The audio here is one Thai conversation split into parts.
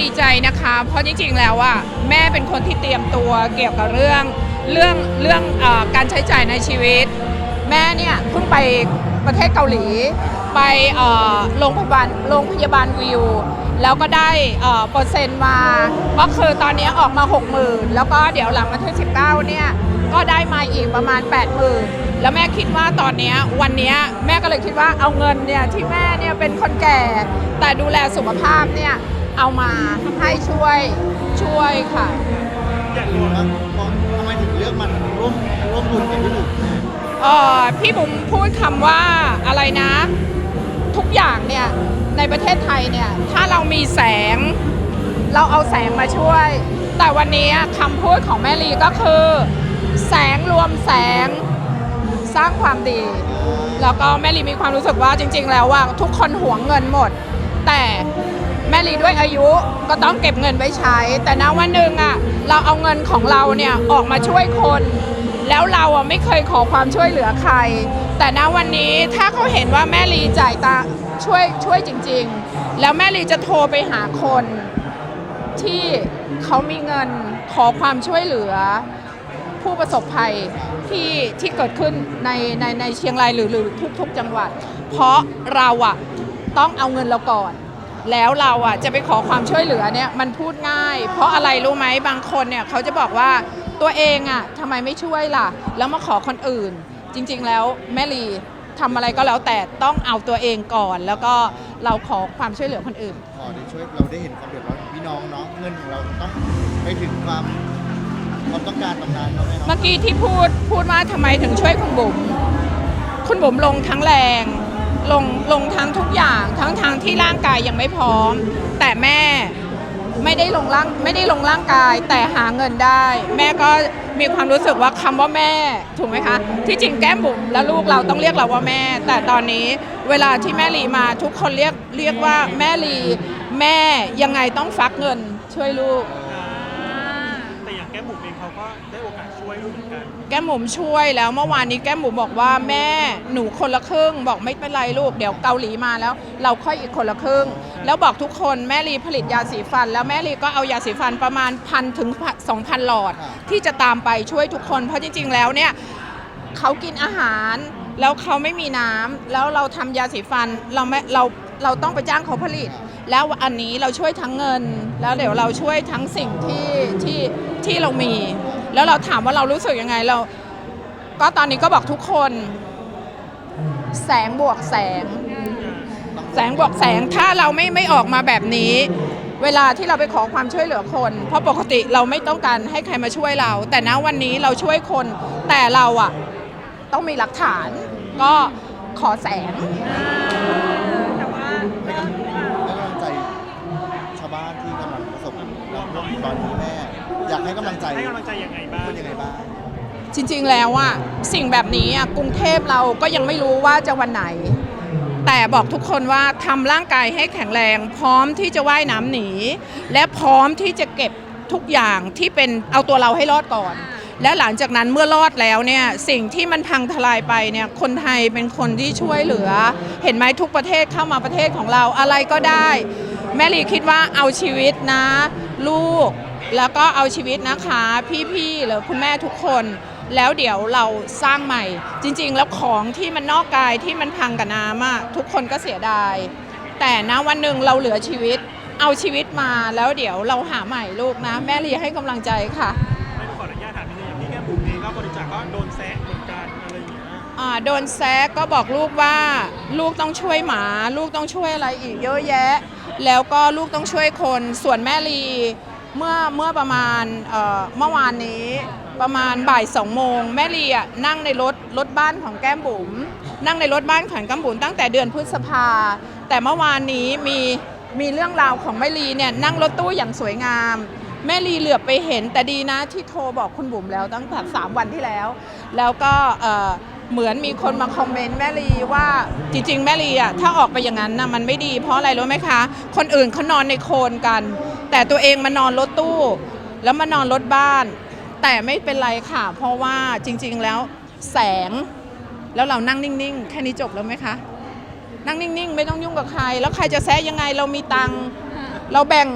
ดีใจนะคะ เพราะจริงๆแล้วอะแม่เป็นคนที่เตรียมตัวเกี่ยวกับเรื่องเรื่องเรื่องเออการใช้จ่ายในชีวิต แม่เนี่ยเพิ่งไปประเทศเกาหลี ไปเอ่อโรงพยาบาลโรงพยาบาลวิว แล้วก็ได้เอ่อเปอร์เซ็นต์มา ก็คือตอนนี้ออกมา 60,000 แล้วก็เดี๋ยวหลังวันที่19 เนี่ย ก็ได้มาอีกประมาณ 80,000 แล้วแม่คิดว่าตอนนี้วันนี้แม่ก็เลยคิดว่าเอาเงินเนี่ยที่แม่เนี่ยเป็นคนแก่ แต่ดูแลสุขภาพเนี่ย เอามาให้ช่วยช่วยค่ะ อยากรู้ว่าทำไมถึงเลือกมันร่วมร่วมบุญกับพี่หนุ่มเอ่อพี่บุ๋มพูดคำว่าอะไรนะ ทุกอย่างเนี่ยในประเทศไทยเนี่ยถ้าเรามีแสง เราเอาแสงมาช่วย แต่วันนี้คำพูดของแม่ลีก็คือ แสงรวมแสงสร้างความดี แล้วก็แม่ลีมีความรู้สึกว่าจริง ๆ แล้วว่าทุกคนหวงเงินหมด แต่ แม่ลีด้วยอายุก็ต้องเก็บเงินไว้ใช้ แต่ณวันหนึ่งอะเราเอาเงินของเราเนี่ยออกมาช่วยคน แล้วเราอะไม่เคยขอความช่วยเหลือใคร แต่ณวันนี้ถ้าเขาเห็นว่าแม่ลีจ่ายตาช่วยช่วยจริง ๆ แล้วแม่ลีจะโทรไปหาคนที่เขามีเงินขอความช่วยเหลือ ผู้ประสบภัยที่ที่เกิดขึ้นในในในเชียงรายหรือหรือทุกๆจังหวัด เพราะเราอะต้องเอาเงินเราก่อน แล้วเราอะจะไปขอความช่วยเหลือเนี่ยมันพูดง่าย เพราะอะไรรู้ไหมบางคนเนี่ยเขาจะบอกว่าตัวเองอะทำไมไม่ช่วยล่ะ แล้วมาขอคนอื่น จริง ๆ แล้วแม่ลีทำอะไรก็แล้วแต่ต้องเอาตัวเองก่อน แล้วก็เราขอความช่วยเหลือคนอื่นพอได้ช่วยเราได้เห็นความเดือดร้อนของพี่น้องเนาะเงินของเราต้องไปถึงความความต้องการตรงนั้นเนาะแม่เนาะ เมื่อกี้ที่พูดพูดว่าทำไมถึงช่วยคุณบุ๋มคุณบุ๋มลงทั้งแรง ลงลงทั้งทุกอย่างทั้งทางที่ร่างกายยังไม่พร้อม แต่แม่ไม่ได้ลงร่างไม่ได้ลงร่างกายแต่หาเงินได้ แม่ก็มีความรู้สึกว่าคำว่าแม่ถูกไหมคะที่จริงแก้มบุ๋มและลูกเราต้องเรียกเราว่าแม่ แต่ตอนนี้เวลาที่แม่ลีมาทุกคนเรียกเรียกว่าแม่ลีแม่ยังไงต้องฟักเงินช่วยลูก แก้มบุ๋มเองเขาก็ได้โอกาสช่วยลูกเหมือนกันแก้มหมุมช่วยแล้วเมื่อวานนี้แก้มหมุมบอกว่าแม่หนูคนละครึ่ง บอกไม่เป็นไรลูกเดี๋ยวเกาหลีมาแล้ว เราค่อยอีกคนละครึ่ง แล้วบอกทุกคนแม่ลีผลิตยาสีฟัน แล้วแม่ลีก็เอายาสีฟันประมาณพันถึงสองพันหลอด ที่จะตามไปช่วยทุกคนเพราะจริงๆแล้วเนี่ยเขากินอาหารแล้วเขาไม่มีน้ำแล้วเราทำยาสีฟันเราไม่เรา เราต้องไปจ้างเขาผลิต แล้วอันนี้เราช่วยทั้งเงิน แล้วเดี๋ยวเราช่วยทั้งสิ่งที่ที่ที่เรามี แล้วเราถามว่าเรารู้สึกยังไงเรา ก็ตอนนี้ก็บอกทุกคน แสงบวกแสง แสงบวกแสงถ้าเราไม่ไม่ออกมาแบบนี้ เวลาที่เราไปขอความช่วยเหลือคน เพราะปกติเราไม่ต้องการให้ใครมาช่วยเรา แต่ณวันนี้เราช่วยคน แต่เราอะต้องมีหลักฐาน ก็ขอแสง แต่ว่า ให้กำให้กำลังใจชาวบ้านที่กำลังประสบกับเรื่องตอนนี้แม่ อยาก ให้กำลังใจให้กำลังใจยังไงบ้าง คนยังไงบ้าง จริงๆแล้วอะสิ่งแบบนี้อะกรุงเทพเราก็ยังไม่รู้ว่าจะวันไหน แต่บอกทุกคนว่าทำร่างกายให้แข็งแรง พร้อมที่จะว่ายน้ำหนี และพร้อมที่จะเก็บทุกอย่างที่เป็นเอาตัวเราให้รอดก่อน และหลังจากนั้นเมื่อรอดแล้วเนี่ยสิ่งที่มันพังทลายไปเนี่ยคนไทยเป็นคนที่ช่วยเหลือ เห็นไหมทุกประเทศเข้ามาประเทศของเราอะไรก็ได้ แม่ลีคิดว่าเอาชีวิตนะ ลูก แล้วก็เอาชีวิตนะคะ พี่ๆหรือคุณแม่ทุกคน แล้วเดี๋ยวเราสร้างใหม่ จริง ๆ แล้วของที่มันนอกกายที่มันพังกับน้ำอะทุกคนก็เสียดาย แต่นะวันหนึ่งเราเหลือชีวิต เอาชีวิตมาแล้วเดี๋ยวเราหาใหม่ลูกนะ แม่ลีให้กำลังใจค่ะไม่ขออนุญาตถามนิดนึงอย่างพี่แก้มบุ๋มเองก็บริจาคก็โดนแซะเหมือนกันอะไรอย่างเงี้ยอ่าโดนแซกก็บอกลูกว่าลูกต้องช่วยหมา ลูกต้องช่วยอะไรอีกเยอะแยะ แล้วก็ลูกต้องช่วยคนส่วนแม่ลี เมื่อเมื่อประมาณเอ่อเมื่อวานนี้ประมาณบ่ายสองโมงแม่ลีอะนั่งในรถรถบ้านของแก้มบุ๋มนั่งในรถบ้านของแก้มบุ๋มตั้งแต่เดือนพฤษภา แต่เมื่อวานนี้มีมีเรื่องราวของแม่ลีเนี่ยนั่งรถตู้อย่างสวยงาม แม่ลีเหลือบไปเห็นแต่ดีนะที่โทรบอกคุณบุ๋มแล้วตั้งแต่สามวันที่แล้ว แล้วก็เอ่อเหมือนมีคนมาคอมเมนต์แม่ลีว่าจริง ๆ แม่ลีอะถ้าออกไปอย่างนั้นนะมันไม่ดีเพราะอะไรรู้ไหมคะ คนอื่นเขานอนในโคลนกัน แต่ตัวเองมานอนรถตู้ แล้วมานอนรถบ้าน แต่ไม่เป็นไรค่ะ เพราะว่าจริง ๆ แล้วแสง แล้วเรานั่งนิ่ง ๆ แค่นี้จบแล้วไหมคะ นั่งนิ่ง ๆ ไม่ต้องยุ่งกับใคร แล้วใครจะแซะยังไงเรามีตังค์เราแบ่ง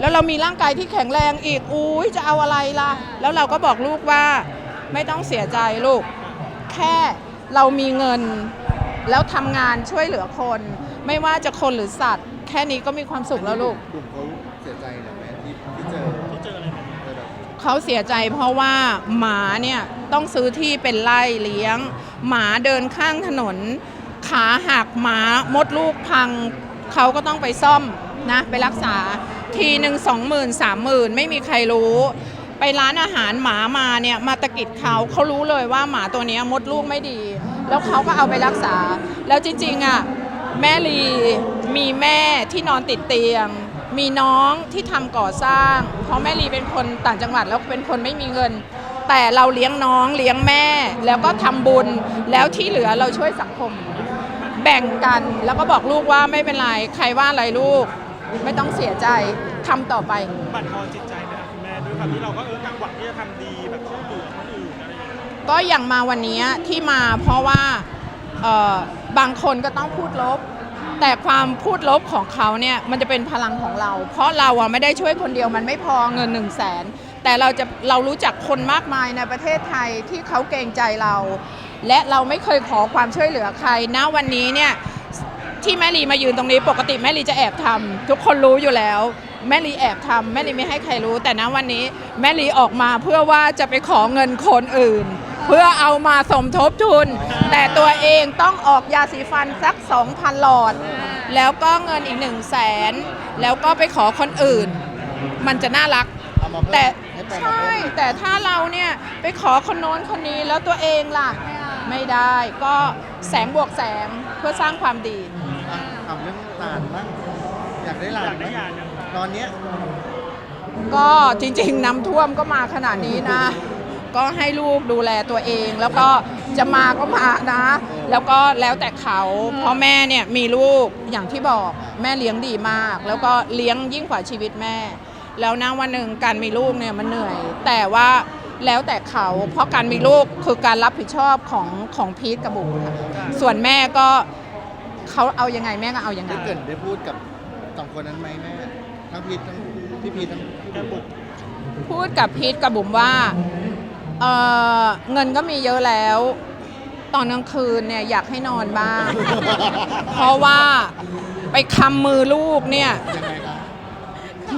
แล้วเรามีร่างกายที่แข็งแรงอีกอุ้ยจะเอาอะไรล่ะ แล้วเราก็บอกลูกว่าไม่ต้องเสียใจลูก แค่เรามีเงิน แล้วทำงานช่วยเหลือคน ไม่ว่าจะคนหรือสัตว์ แค่นี้ก็มีความสุขแล้วลูก กลุ่มเขา เขาเสียใจเพราะว่าหมาเนี่ยต้องซื้อที่เป็นไร่เลี้ยง หมาเดินข้างถนน ขาหักหมามดลูกพัง เขาก็ต้องไปซ่อมนะไปรักษาทีหนึ่งสองหมื่นสามหมื่นไม่มีใครรู้ ไปร้านอาหารหมามาเนี่ยมาตะกิดเขาเขารู้เลยว่าหมาตัวนี้มดลูกไม่ดี แล้วเขาก็เอาไปรักษา แล้วจริงๆอะแม่ลีมีแม่ที่นอนติดเตียง มีน้องที่ทำก่อสร้าง เพราะแม่ลีเป็นคนต่างจังหวัดแล้วเป็นคนไม่มีเงิน แต่เราเลี้ยงน้องเลี้ยงแม่ แล้วก็ทำบุญแล้วที่เหลือเราช่วยสังคม แบ่งกันแล้วก็บอกลูกว่าไม่เป็นไรใครว่าอะไรลูก ไม่ต้องเสียใจทำต่อไปบั่นทอนจิตใจไหมครับคุณแม่ด้วยความที่เราก็เออตั้งหวังที่จะทำดีแบบช่วยเหลือคนอื่นอะไรอย่างเงี้ยก็อย่างมาวันนี้ที่มาเพราะว่าเอ่อบางคนก็ต้องพูดลบ แต่ความพูดลบของเขาเนี่ยมันจะเป็นพลังของเรา เพราะเราอะไม่ได้ช่วยคนเดียวมันไม่พอเงิน1นึ่งแสนแต่เราจะเรารู้จักคนมากมายในประเทศไทยที่เขาเกรงใจเรา และเราไม่เคยขอความช่วยเหลือใครณวันนี้เนี่ยที่แม่ลีมายืนตรงนี้ปกติแม่ลีจะแอบทำทุกคนรู้อยู่แล้ว แม่ลีแอบทำแม่ลีไม่ให้ใครรู้ แต่ณวันนี้แม่ลีออกมาเพื่อว่าจะไปขอเงินคนอื่น เพื่อเอามาสมทบทุน แต่ตัวเองต้องออกยาสีฟันสัก 2,000 หลอด แล้วก็เงินอีก 1 0 0 0 0แสนแล้วก็ไปขอคนอื่น มันจะน่ารักเอามาเพิ่มแต่ให้แปลงมาใช่เพิ่มแต่ถ้าเราเนี่ย ไปขอคนโน้นคนนี้แล้วตัวเองล่ะ ไม่ได้ก็แสงบวกแสงเพื่อสร้างความดีอะถามเรื่องหลานบ้างอยากได้หลาอนยากไหมได้ยาอย่างตอนเนี้ยก็จริงๆน้ำท่วมก็มาขนาดนี้นะ ก็ให้ลูกดูแลตัวเอง แล้วก็จะมาก็มานะ แล้วก็แล้วแต่เขาเพราะแม่เนี่ยมีลูกอย่างที่บอกแม่เลี้ยงดีมาก แล้วก็เลี้ยงยิ่งกว่าชีวิตแม่ แล้วนะวันหนึ่งการมีลูกเนี่ยมันเหนื่อย แต่ว่าแล้วแต่เขาเพราะการมีลูกคือการรับผิดชอบของของพีทกับบุ๋มค่ะส่วนแม่ก็เขาเอายังไงแม่ก็เอายังไง ได้เกรินได้พูดกับสองคนนั้นไหมแม่ทั้งพีททั้งพี่พีททั้งพี่แก้บุ๋บุมกพูดกับพีทกับบุ๋มว่า เอ่อเงินก็มีเยอะแล้ว ตอนกลางคืนเนี่ยอยากให้นอนบ้าง เพราะว่าไปคำมือลูกเนี่ย ยังไงคะ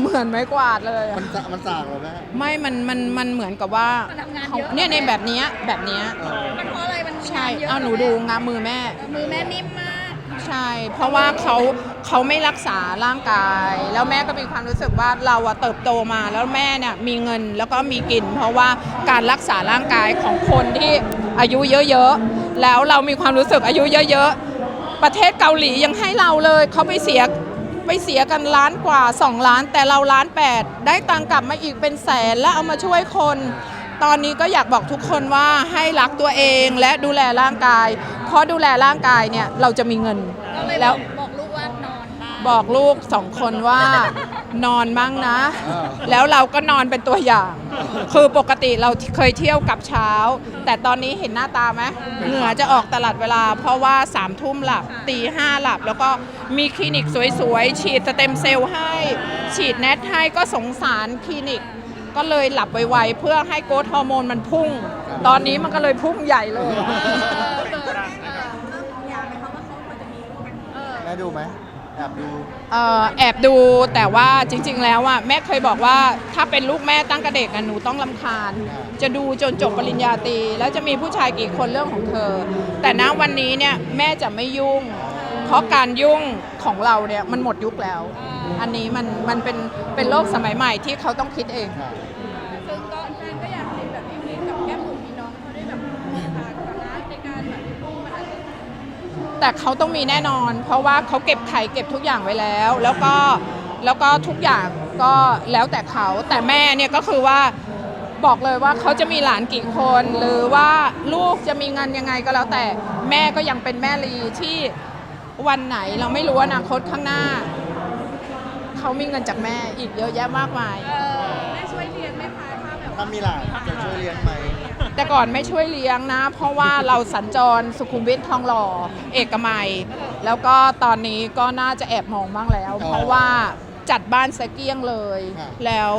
เหมือนไม้กวาดเลยอะมันจะมันสากเหรอแม่ไม่มันมันมันเหมือนกับว่ามันทำงานเขาเยอะเนี่ยในแบบเนี้ยแบบเนี้ยเออมันเพราะอะไรมันใช่งนเยอะเอาหนูดูงามมือแม่ มือแม่นิ่มมาก ใช่ เพราะว่าเขาเขาไม่รักษาร่างกาย แล้วแม่ก็มีความรู้สึกว่าเราอะเติบโตมาแล้วแม่เนี่ยมีเงินแล้วก็มีกิน เพราะว่าการรักษาร่างกายของคนที่อายุเยอะๆแล้วเรามีความรู้สึกอายุเยอะๆ ประเทศเกาหลียังให้เราเลยเขาไปเสียไปเสียกันล้านกว่า 2 ล้าน แต่เราล้าน8ได้ตังกลับมาอีกเป็นแสนแล้วเอามาช่วยคน ตอนนี้ก็อยากบอกทุกคนว่าให้รักตัวเองและดูแลร่างกาย เพราะดูแลร่างกายเนี่ยเราจะมีเงิน ก็เลยบแล้อวกบอกลูกว่านอนบ้างบอกลูกสองคนว่านอนบ้างนะเออแล้วเราก็นอนเป็นตัวอย่าง คือปกติเราเคยเที่ยวกลับเช้า แต่ตอนนี้เห็นหน้าตาไหมเหงื่อจะออกตลาดเวลา เพราะว่าสามทุ่มหลับตีห้าหลับ แล้วก็มีคลินิกสวยๆ ฉีดสเต็มเซลล์ให้ ฉีดแนทให้ก็สงสารคลินิก ก็เลยหลับไวๆเพื่อให้โกรทฮอร์โมนมันพุ่ง ตอนนี้มันก็เลยพุ่งใหญ่เลย เป็นกระดานนะครับ แม่ดูไหมแอบดูเอ่อแอบดูแต่ว่าจริง ๆ แล้วอะแม่เคยบอกว่าถ้าเป็นลูกแม่ตั้งกระเด็กอะหนูต้องลำคาญ จะดูจนจบปริญญาตรีแล้วจะมีผู้ชายกี่คนเรื่องของเธอ แต่ณวันนี้เนี่ยแม่จะไม่ยุ่ง เพราะการยุ่งของเราเนี่ยมันหมดยุคแล้ว อันนี้มันมันเป็นเป็นโลกสมัยใหม่ที่เขาต้องคิดเองค่ะซึ่ แต่เขาต้องมีแน่นอน เพราะว่าเขาเก็บไข่เก็บทุกอย่างไว้แล้ว แล้วก็แล้วก็ทุกอย่างก็แล้วแต่เขาแต่แม่เนี่ยก็คือว่าบอกเลยว่าเขาจะมีหลานกี่คน หรือว่าลูกจะมีเงินยังไงก็แล้วแต่แม่ก็ยังเป็นแม่ลีที่วันไหนเราไม่รู้อนาคตข้างหน้า เขามีเงินจากแม่อีกเยอะแยะมากมายเออแม่ช่วยเลี้ยงไหมคะถ้าแบบถ้ามีหลานจะช่วยเลี้ยงไหม แต่ก่อนไม่ช่วยเลี้ยงนะ เพราะว่าเราสัญจรสุขุมวิททองหล่อเอกมัย แล้วก็ตอนนี้ก็น่าจะแอบมองบ้างแล้ว เพราะว่าจัดบ้านสะเกี้ยงเลยครับแล้ว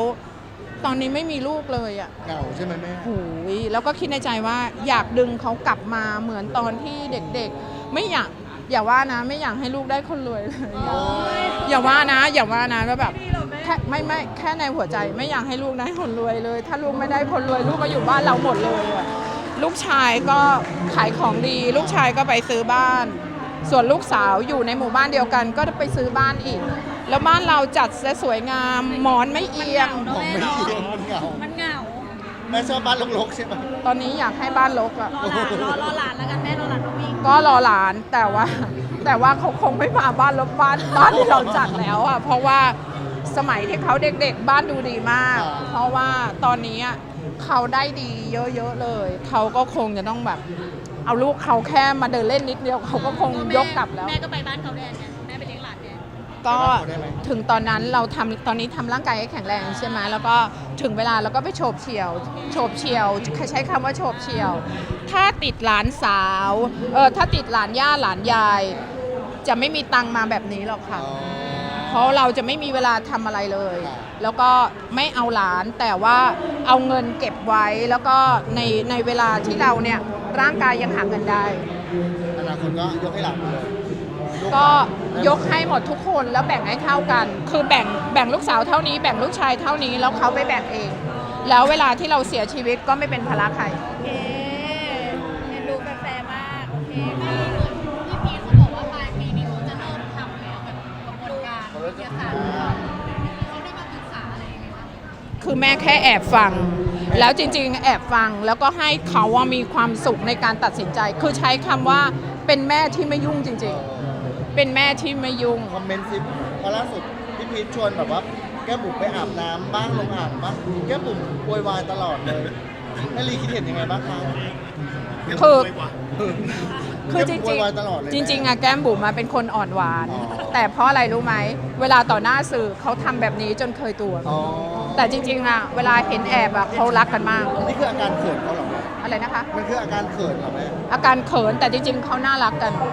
ตอนนี้ไม่มีลูกเลยอะ่ะเหงาใช่ไหมแม่ โอ้ยแล้วก็คิดในใจว่าอยากดึงเขากลับมาเหมือนตอนที่เด็กๆ ไม่อยาก อย่าว่านะไม่อยากให้ลูกได้คนรวยเลยโอ้ยอย่าว่านะ อย่าว่านะแล้วแบบแค่ไม่ไม่แค่ในหัวใจไม่อยากให้ลูกได้คนรวยเลย ถ้าลูกไม่ได้คนรวยลูกก็อยู่บ้านเราหมดเลยอะลูกชายก็ขายของดี ลูกชายก็ไปซื้อบ้าน ส่วนลูกสาวอยู่ในหมู่บ้านเดียวกัน ก็ไปซื้อบ้านอีก แล้วบ้านเราจัดซะสวยงามหมอนไม่เอียงมองไม่เห็นมันเหงามันเหงาแม่ชอบบ้านรกๆใช่ไหมตอนนี้อยากให้บ้านรกอะรอหลานรอรอหลานแล้วกันแม่รอหลานน้องมิง ก็รอหลานแต่ว่า แต่ว่าเขาคงไม่มาบ้านรบบ้านบ้านที่เราจัดแล้วอะเพราะว่าสมัยที่เขาเด็กๆ บ้านดูดีมาก เพราะว่าตอนนี้เขาได้ดีเยอะๆเลย เขาก็คงจะต้องแบบ เอาลูกเขาแค่มาเดินเล่นนิดเดียวเขาก็คงยกกลับแล้ว แม่ก็ไปบ้านเขาแดนไง ก็ถึงตอนนั้นเราทำตอนนี้ทำร่างกายให้แข็งแรงใช่ไหมแล้วก็ถึงเวลาเราก็ไปโฉบเฉี่ยวโฉบเฉี่ยวใช้คำว่าโฉบเฉี่ยว ถ้าติดหลานสาวเออถ้าติดหลานย่าหลานยาย จะไม่มีตังค์มาแบบนี้หรอกค่ะอ๋อเพราะเราจะไม่มีเวลาทำอะไรเลยครับแล้วก็ไม่เอาหลานแต่ว่าเอาเงินเก็บไว้แล้วก็ในในเวลาที่เราเนี่ยร่างกายยังหาเงินได้ อนาคตก็ยกให้หลานไปเลยลู ก็หลานยกให้หมดทุกคนแล้วแบ่งให้เท่ากัน คือแบ่งแบ่งลูกสาวเท่านี้แบ่งลูกชายเท่านี้แล้วเขาไปแบ่งเอง แล้วเวลาที่เราเสียชีวิตก็ไม่เป็นภาระใคร โอเคเรียนดูแฟร์ๆมาก โอเคค่ะพี่พีเขาบอกว่าปลายปีนี้เขาจะเริ่มทำแล้วแบบกระบวนการวิทยาศาสตร์เขาได้มาปรึกษาอะไรไหมคะคือแม่แค่แอบฟัง แล้วจริงๆ แอบฟังแล้วก็ให้เขาว่ามีความสุขในการตัดสินใจ คือใช้คำว่าเป็นแม่ที่ไม่ยุ่งจริง ๆ เป็นแม่ที่ไม่ยุ่ง คอมเมนต์ซิเพราะล่าสุดพี่พีชชวนแบบว่า แก้มบุ๋มไปอาบน้ำบ้างลงอ่างบ้างแก้มบุ๋มโวยวายตลอดเลยแม่ลีคิดเห็นยังไงบ้างคะ คือ คือจแก้มบุ๋มโวริงยวายตลอดเลยๆจริงๆอะแก้มบุ๋มมาเป็นคนอ่อนหวาน อ๋อ แต่เพราะอะไรรู้ไหม เวลาต่อหน้าสื่อเขาทำแบบนี้จนเคยตัว อ๋อแต่จริงๆอะเวลาเห็นแอบอะเขารักกันมาก นี่คืออาการเขินเขาเหรอแม่อะไรนะคะ มันคืออาการเขินเหรอแม่ อาการเขินแต่จริงๆเขาน่ารักกันอ